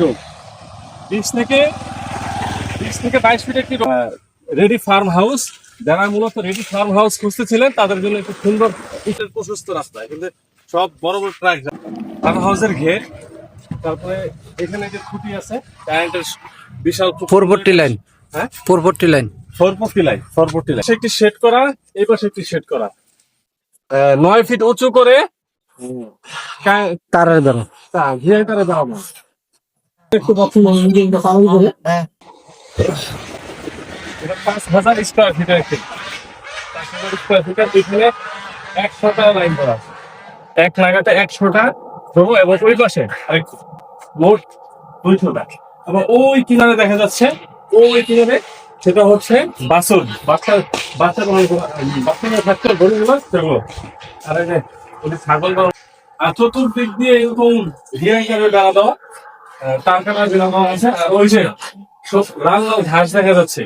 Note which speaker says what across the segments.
Speaker 1: Bedroom বিশ থেকে বিশ থেকে বাইশ ফিট একটি রেডি ফার্ম হাউস যারা মূলত রেডি ফার্ম হাউস খুঁজতেছিলেন তাদের জন্য একটু সুন্দর ইটের প্রশস্ত রাস্তা। কিন্তু সব বড় বড় ট্রাক ফার্ম হাউসের ঘের। তারপরে এখানে যে খুঁটি আছে কারেন্টের বিশাল
Speaker 2: পূর্ববর্তী লাইন
Speaker 1: হ্যাঁ?
Speaker 2: পূর্ববর্তী লাইন
Speaker 1: ফরপট্টি লাইন ফরপট্টি লাইন একটি সেট করা এই পাশে একটি সেট করা। আহ, নয় ফিট উঁচু করে
Speaker 2: তারের দ্বারা।
Speaker 1: তা ঘিরে তারা দাও একটু এটা পাঁচ হাজার স্কোয়ার ফিটের একটি পাঁচ হাজার স্কোয়ার ফিটের এখানে একশোটা লাইন করা আছে। এক নাগাতে একশোটা দেবো এবং ওই পাশে। মোট দুইশোটা। এবং ওই কিনারে দেখা যাচ্ছে ওই কিনারে সেটা হচ্ছে বাসন। বাচ্চার সেগুলো। আর এই যে ওই যে ছাগল আর চতুর্দিক দিয়ে এরকম করে বেড়া দেওয়া। তার কাটা আছে আর ওই যে লাল লাল ঘাস দেখা যাচ্ছে।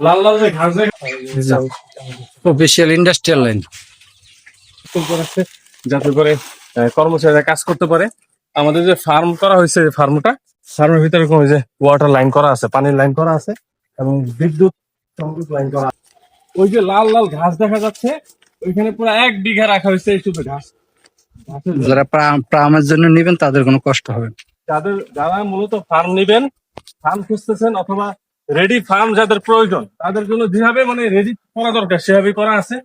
Speaker 1: লাল লাল যে ঘাস দেখা
Speaker 2: অফিসিয়াল ইন্ডাস্ট্রিয়াল লাইন
Speaker 1: যাতে করে কর্মচারীরা কাজ করতে পারে। আমাদের যে ফার্ম করা হয়েছে ফার্মটা ফার্মের ভিতরে ওই যে ওয়াটার লাইন করা আছে পানির লাইন করা আছে এবং বিদ্যুৎ সংযোগ লাইন করা। ওই যে লাল লাল ঘাস দেখা যাচ্ছে ওইখানে পুরো এক বিঘা রাখা হয়েছে এই শুধু ঘাস।
Speaker 2: যারা প্রা- প্রামের জন্য নেবেন তাদের কোনো কষ্ট হবে না।
Speaker 1: যাদের, যারা মূলত ফার্ম নেবেন ফার্ম খুঁজতেছেন অথবা রেডি ফার্ম যাদের প্রয়োজন, তাদের জন্য যেভাবে মানে রেডি করা দরকার, সেভাবে করা আছে।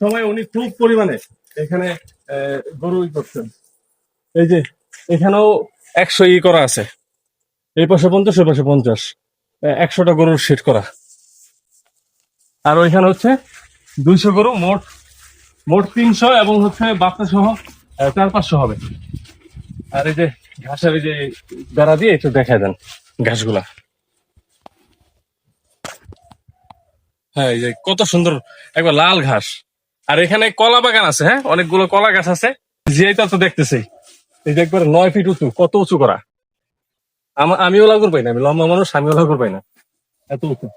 Speaker 1: সময় উনি খুব পরিমাণে এখানে গরু করছেন এই যে, এখানেও একশো ই করা আছে। এই পাশে পঞ্চাশ, ওই পাশে পঞ্চাশ। একশোটা গরুর সেট করা। আর ওইখানে হচ্ছে দুইশো গরু, মোট মোট তিনশো এবং হচ্ছে বাচ্চা সহ চার পাঁচশো হবে। আর এই যে ঘাসের যে বেড়া দিয়ে একটু দেখায় দেন ঘাসগুলা। হ্যাঁ এই যে কত সুন্দর একবার লাল ঘাস। আর এখানে কলা বাগান আছে হ্যাঁ? অনেকগুলো কলা গাছ আছে। জিয়াইটা তো দেখতেছি, এই যে একবার নয় ফিট উঁচু, কত উঁচু করা। আমা- আমিও লাগর পাই না, আমি লম্বা মানুষ, আমিও লাগর পাই না। এত উঁচু।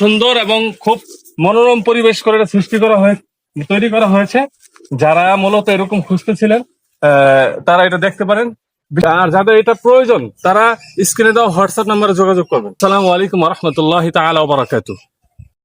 Speaker 1: সুন্দর এবং খুব মনোরম পরিবেশ করে সৃষ্টি করা হয়ে তৈরি করা হয়েছে। যারা মূলত এরকম খুঁজতেছিলেন তারা এটা দেখতে পারেন। আর যাদের এটা প্রয়োজন, তারা স্ক্রিনে দেওয়া হোয়াটসঅ্যাপ নাম্বারে যোগাযোগ করবেন। সালামালাইকুম রহমতুল্লাহ তালা বারাকাতু